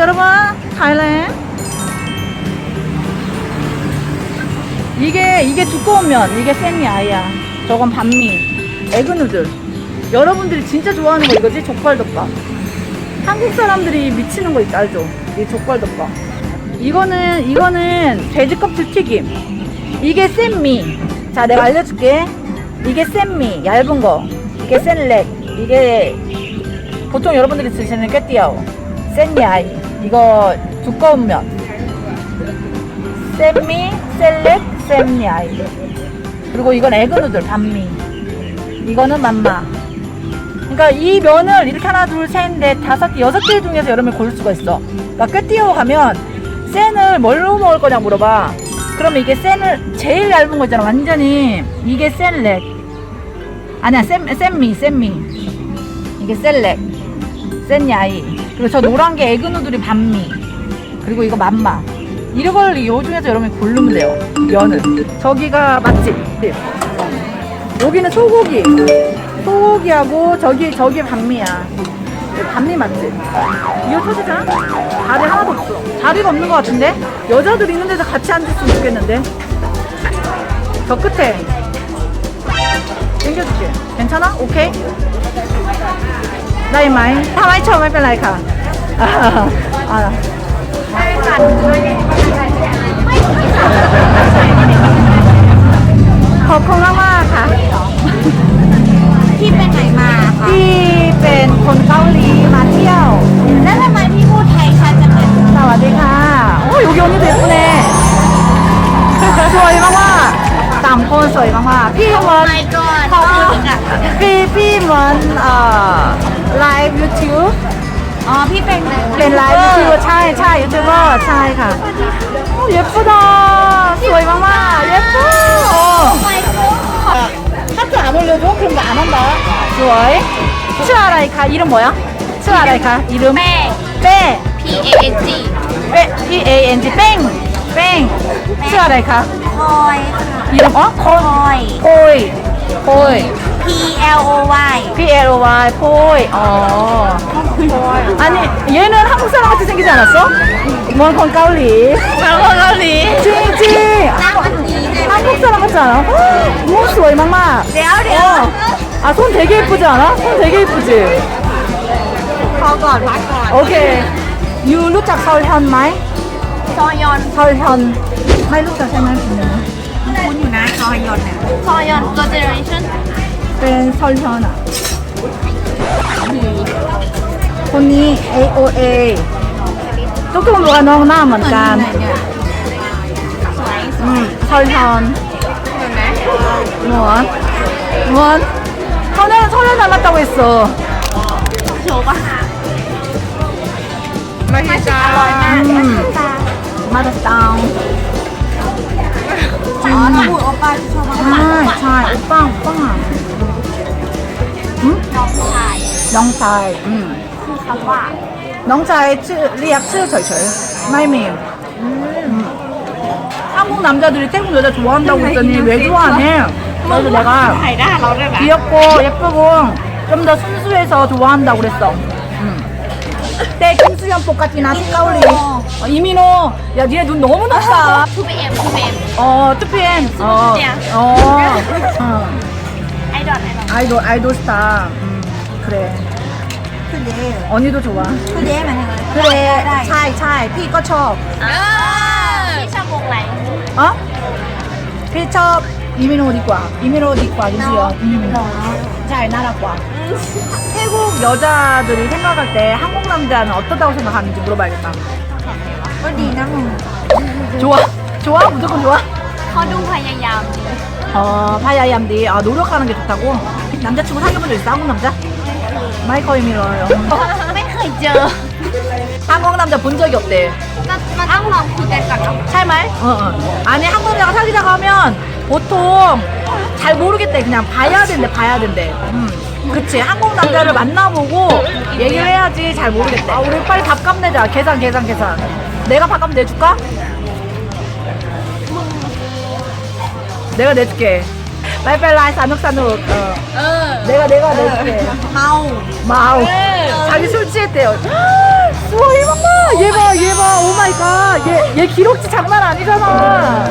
여러분 타일랜드. 이게 이게 두꺼운 면 이게 생미 아이야. 저건 반미 에그누들. 여러분들이 진짜 좋아하는 거 이거지? 족발덮밥. 한국 사람들이 미치는 거 있지 알죠? 이 족발덮밥. 이거는 이거는 돼지 껍질 튀김. 이게 생미. 자 내가 알려줄게. 이게 생미 얇은 거. 이게 센렉. 이게 보통 여러분들이 드시는 꿰띠아오. 센야이 이거 두꺼운 면. 쌤미 셀렉 쌤야이. 그리고 이건 에그누들 반미. 이거는 맘마. 그러니까 이 면을 이렇게 하나 둘 셋 넷 다섯 개 여섯 개 중에서 여러분이 고를 수가 있어. 그러니까 꿰띠아오 가면 센을 뭘로 먹을 거냐 물어봐. 그러면 이게 센을 제일 얇은 거 있잖아. 완전히 이게 센렉. 아니야 쌤, 쌤미 쌤미. 이게 셀렉. 센야이 그리고 저 노란 게 에그누들이 반미. 그리고 이거 맘마. 이걸 요 중에서 여러분이 고르면 돼요. 면은. 저기가 맛집. 여기는 소고기. 소고기하고 저기, 저기 반미야. 반미 맛집. 이거 터지잖아? 자리 하나도 없어. 자리가 없는 것 같은데? 여자들 있는 데서 같이 앉았으면 좋겠는데? 저 끝에. 챙겨줄게. 괜찮아? 오케이? 나이 마이. 타마이 처음에 뺄라이카. ขอบคุณมากมากๆค่ะ ที่เป็นไหนมาคะ ที่เป็นคนเกาหลีมาเที่ยว แล้วทำไมพี่พูดไทยชัดจังเลยสวัสดีค่ะ โอ้ยยูยูนี่เด็กคนเลยสวยมากว่าสามคนสวยมากว่าพี่เหมือนพี่พี่เหมือนเอ่อไลฟ์ยูทูบ อ๋อ พี่เป็นเป็นไลฟ์ยูทูบใช่ใช่ยูทูบเบอร์ใช่ค่ะเย็บปุดอสวยมากๆเย็บปุโอ้ถ้าถามเลยว่าคุณด่ามันเหรอสวยชื่ออะไรคะอีรมอะชื่ออะไรคะชื่อเป้เป้ P A N G P A N G เป้งเป้งชื่ออะไรคะคอยค่ะอีรมอ๋อคอคอย 포이 P L O Y P L O Y 포이 어 아니 얘는 한국 사람 같이 생기지 않았어? 뭔건 까울리 แปลว่าเกาหลี 찡찡 นั่งมันดีเลย 한국 사람 같지 않아? 너무 좋아해 막막 เดี๋ยวเดี๋ยว 아 손 되게 예쁘지 않아? 손 되게 예쁘지? พอก่อนพักก่อน 오케이 유 루짝 설현 마이? ซอยอน 설현 마이 루짝 설현 분명히 คุณอยู่นะซอยอนเนี่ยซอยอนตัวเจเนอเรชั่น 뺀 설현아 언니 AOA 조금 뭐가 너무 나만간 สวย 음 설현 เห็นไหม 무언 무언 설현 설현 닮았다고 했어 โชว์ป่ะไม่ใช่จ้าอร่อยมาก อืม จ้า 맞았다 อ๋อถ้า พูดโอป้าจะชอบมาก 아, 잘 오빠 오빠 น้องชาย 영차이 음 คือคำว่า 영차이 츠 리약 츠 절절 마이미 음. 한국 남자들이 태국 여자 좋아한다고 했더니 왜 좋아하네 그래서 내가 ถ่ายหน้าเราได้ไหม 귀엽고 예쁘고 좀 더 순수해서 좋아한다고 그랬어 음. 때 김수현 똑같이나 까울리 어, 이민호 야 니네 눈 너무 높다 ทูบีเอ็มทูบีเอ็ม 어 투피엔 어, 어, 어. ไอดอลไอดอล 아이돌 아이돌 스타 음, 그래 คือเดย์ 언니도 좋아 คือเดย์มัน 그래 차이 차이 피꺼 쳐 พี่ชอบวงไหน 어? 피처 이민호 어디과 이민호 어디과 김수현 음. 잘 나라과 태국 여자들이 생각할 때 한국 남자는 어떠다고 생각하는지 물어봐야겠다 ก็ดีนะมึง 좋아 좋아 무조건 좋아 เขาดูพยายามดี 어 파야얌디 아 노력하는 게 좋다고 남자친구 사귀어본 적 있어 한국 남자? 마이커 이민호요 ไม่เคยเจอ 한국 남자 본 적이 없대 ก็มันต้องลองคุยกันก่อนเนาะ 찰말? 어, 어. 아니 한국 남자가 사귀자고 하면 보통 잘 모르겠대 그냥 봐야 된대 봐야 된대 음. 그치 한국 남자를 만나보고 얘기를 해야지 잘 모르겠다. 아, 우리 빨리 밥값 내자. 계산 계산 계산. 내가 밥값 내줄까? 내가 내줄게. 빨빨 라이 사눅사눅. 어. 내가 내가 내줄게. 마오. 마우. 네. 자기 술 취했대요. 우와 얘 봐봐. 얘 봐. 얘 봐. 오 마이 갓. 얘, 얘 기록지 장난 아니잖아.